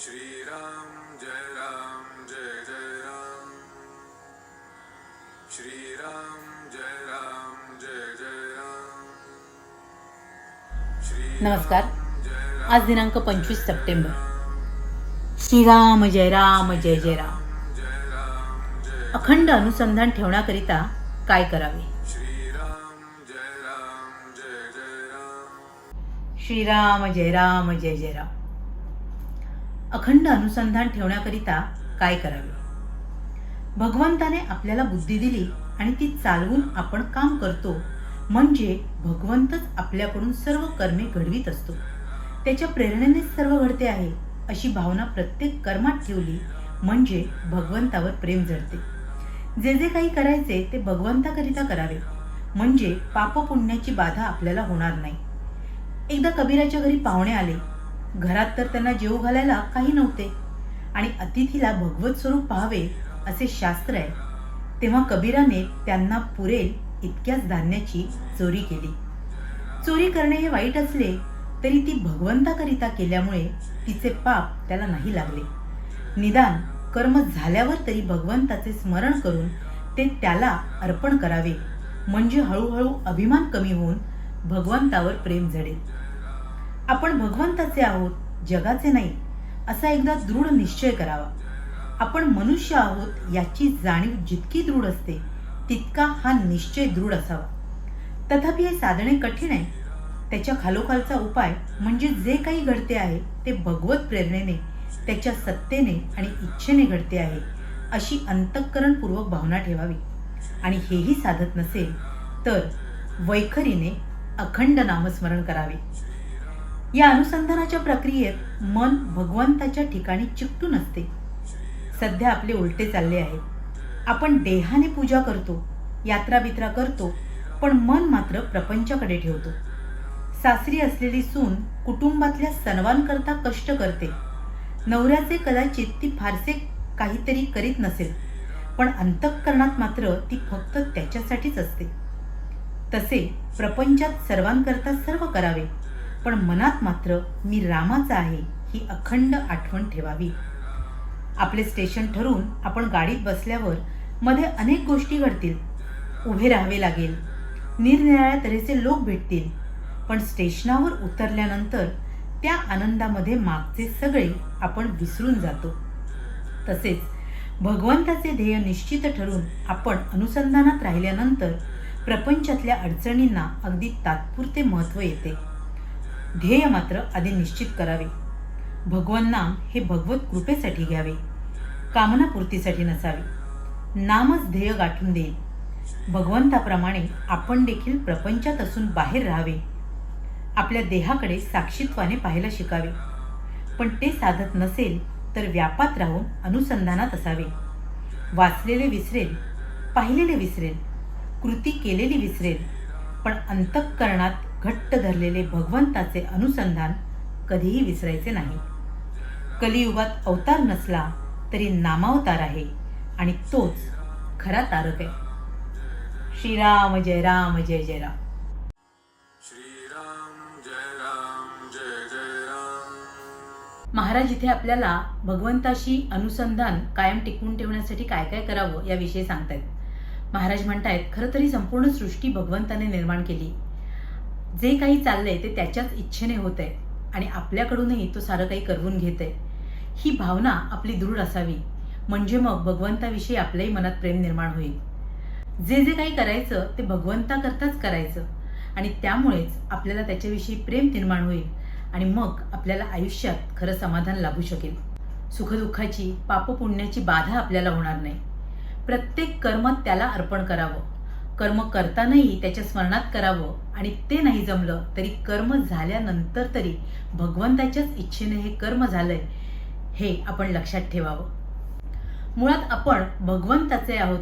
श्रीराम जय राम जय जय राम। श्रीराम जय राम जय जय राम। नमस्कार. आज दिनांक पंचवीस सप्टेंबर. श्रीराम जय राम जय जय राम. अखंड अनुसंधान ठेवण्याकरिता काय करावे? श्रीराम जय राम जय जय राम श्रीराम जय राम जय जय राम अखंड अनुसंधान ठेवण्याकरिता काय करावे? भगवंताने आपल्याला बुद्धी दिली आणि ती चालवून आपण काम करतो म्हणजे भगवंतच आपल्याकडून सर्व कर्मे घडवीत असतो. त्याच्या प्रेरणेनेच सर्व घडते आहे अशी भावना प्रत्येक कर्मात ठेवली म्हणजे भगवंतावर प्रेम जडते. जे जे काही करायचे ते भगवंताकरिता करावे म्हणजे पाप पुण्याची बाधा आपल्याला होणार नाही. एकदा कबीराच्या घरी पाहुणे आले घरात तर त्यांना जेव घालायला काही नव्हते. आणि अतिथीला भगवत स्वरूप पाहावे असे शास्त्र आहे. तेव्हा कबीराने त्यांना पुरेल इतक्याच धान्याची चोरी केली. चोरी करणे हे वाईट असले तरी ती भगवंताकरिता केल्यामुळे तिचे पाप त्याला नाही लागले. निदान कर्म झाल्यावर तरी भगवंताचे स्मरण करून ते त्याला अर्पण करावे. म्हणजे हळूहळू अभिमान कमी होऊन भगवंतावर प्रेम जडेल. आपण भगवंताचे आहोत जगाचे नाही असा एकदा दृढ निश्चय करावा. आपण मनुष्य आहोत याची जाणीव जितकी दृढ असते तितका हा निश्चय दृढ असावा. तथापि हे साधणे कठीण आहे. त्याच्या खालोखालचा उपाय म्हणजे जे काही घडते आहे ते भगवत प्रेरणेने त्याच्या सत्तेने आणि इच्छेने घडते आहे अशी अंतःकरणपूर्वक भावना ठेवावी. आणि हेही साधत नसेल तर वैखरीने अखंड नामस्मरण करावे. या अनुसंधानाच्या प्रक्रियेत मन भगवंताच्या ठिकाणी चिकटून असते. सध्या आपले उलटे चालले आहे. आपण देहाने पूजा करतो यात्रा बित्रा करतो पण मन मात्र प्रपंचाकडे ठेवतो. सासरी असलेली सून कुटुंबातल्या सणवांकरता कष्ट करते. नवऱ्याचे कदाचित ती फारसे काहीतरी करीत नसेल पण अंतःकरणात मात्र ती फक्त त्याच्यासाठीच असते. तसे प्रपंचात सर्वांकरता सर्व करावे. पण मनात मात्र मी रामाचा आहे ही अखंड आठवण ठेवावी. आपले स्टेशन ठरवून आपण गाडीत बसल्यावर मध्ये अनेक गोष्टी घडतील. उभे राहावे लागेल. निरनिराळ्या तऱ्हेचे लोक भेटतील. पण स्टेशनावर उतरल्यानंतर त्या आनंदामध्ये मागचे सगळे आपण विसरून जातो. तसेच भगवंताचे ध्येय निश्चित ठरून आपण अनुसंधानात राहिल्यानंतर प्रपंचातल्या अडचणींना अगदी तात्पुरते महत्त्व येते. ध्येय मात्र आधी निश्चित करावे. भगवन नाम हे भगवत कृपेसाठी घ्यावे. कामनापूर्तीसाठी नसावे. नामच ध्येय गाठून देईल. भगवंताप्रमाणे आपण देखील प्रपंचात असून बाहेर राहावे. आपल्या देहाकडे साक्षीत्वाने पाहायला शिकावे. पण ते साधत नसेल तर व्यापात राहून अनुसंधानात असावे. वाचलेले विसरेल पाहिलेले विसरेल कृती केलेली विसरेल पण अंतःकरणात घट्ट धरलेले भगवंताचे अनुसंधान कधीही विसरायचे नाही. कलियुगात अवतार नसला तरी नामावतार आहे आणि तोच खरा तारक आहे. श्रीराम जय राम जय जय राम. श्रीराम जय राम जय जय राम. महाराज इथे आपल्याला भगवंताशी अनुसंधान कायम टिकवून ठेवण्यासाठी काय काय करावं याविषयी सांगतायत. महाराज म्हणतायत खरं तरी संपूर्ण सृष्टी भगवंताने निर्माण केली. जे काही चाललंय ते त्याच्याच इच्छेने होत आहे आणि आपल्याकडूनही तो सारं काही करवून घेत आहे ही भावना आपली दृढ असावी. म्हणजे मग भगवंताविषयी आपल्याही मनात प्रेम निर्माण होईल. जे जे काही करायचं ते भगवंताकरताच करायचं. आणि त्यामुळेच आपल्याला त्याच्याविषयी प्रेम निर्माण होईल आणि मग आपल्याला आयुष्यात खरं समाधान लाभू शकेल. सुखदुःखाची पापपुण्याची बाधा आपल्याला होणार नाही. प्रत्येक कर्म त्याला अर्पण करावं. कर्म करतानाही त्याच्या स्मरणात करावं आणि ते नाही जमलं तरी कर्म झाल्यानंतर तरी भगवंताच्याच इच्छेने हे कर्म झालंय हे आपण लक्षात ठेवावं. मुळात आपण भगवंताचे आहोत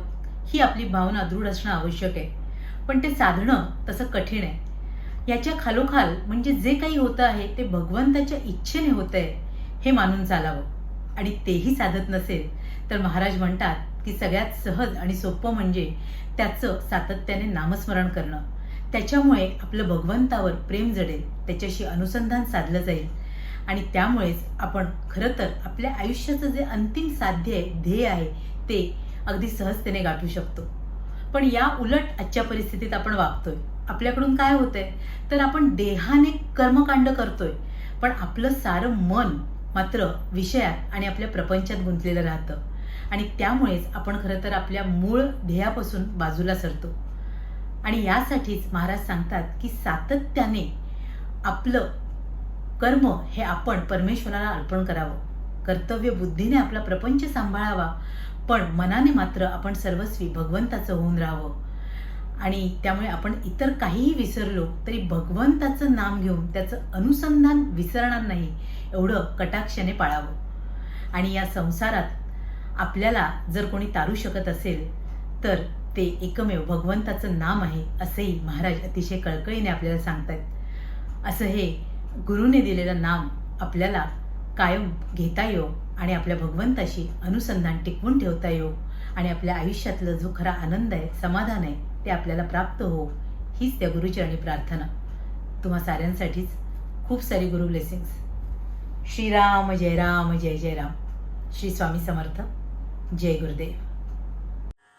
ही आपली भावना दृढ असणं आवश्यक आहे. पण ते साधणं तसं कठीण आहे. याच्या खालोखाल म्हणजे जे काही होतं आहे ते भगवंताच्या इच्छेने होत आहे हे मानून चालावं. आणि तेही साधत नसेल तर महाराज म्हणतात की सगळ्यात सहज आणि सोपं म्हणजे त्याचं सातत्याने नामस्मरण करणं. त्याच्यामुळे आपलं भगवंतावर प्रेम जडेल त्याच्याशी अनुसंधान साधलं जाईल आणि त्यामुळेच आपण खरं तर आपल्या आयुष्याचं जे अंतिम साध्य आहे ध्येय आहे ते अगदी सहजतेने गाठू शकतो. पण या उलट आजच्या परिस्थितीत आपण वागतोय. आपल्याकडून काय होतंय? तर आपण देहाने कर्मकांड करतोय. पण आपलं सारं मन मात्र विषयात आणि आपल्या प्रपंचात गुंतलेलं राहतं. आणि त्यामुळेच आपण खरं तर आपल्या मूळ ध्येयापासून बाजूला सरतो. आणि यासाठीच महाराज सांगतात की सातत्याने आपलं कर्म हे आपण परमेश्वराला अर्पण करावं. कर्तव्य बुद्धीने आपला प्रपंच सांभाळावा पण मनाने मात्र आपण सर्वस्वी भगवंताचं होऊन राहावं. आणि त्यामुळे आपण इतर काहीही विसरलो तरी भगवंताचं नाम घेऊन त्याचं अनुसंधान विसरणार नाही एवढं कटाक्षाने पाळावं. आणि या संसारात आपल्याला जर कोणी तारू शकत असेल तर ते एकमेव भगवंताचं नाम आहे असंही महाराज अतिशय कळकळीने आपल्याला सांगतात असं हे गुरुने दिलेलं नाम आपल्याला कायम घेता येऊ आणि आपल्या भगवंताशी अनुसंधान टिकवून ठेवता येऊ आणि आपल्या आयुष्यातलं जो खरा आनंद आहे समाधान आहे ते आपल्याला प्राप्त हो हीच त्या गुरुचरणी प्रार्थना. तुम्हा साऱ्यांसाठीच खूप सारी गुरु ब्लेसिंग्स श्रीराम जय राम जय जय राम. श्री स्वामी समर्थ. जय गुरुदेव.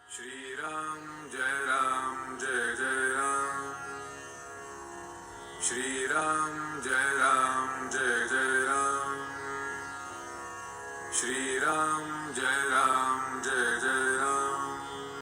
श्री राम जय राम जय जय राम. श्री राम जय राम.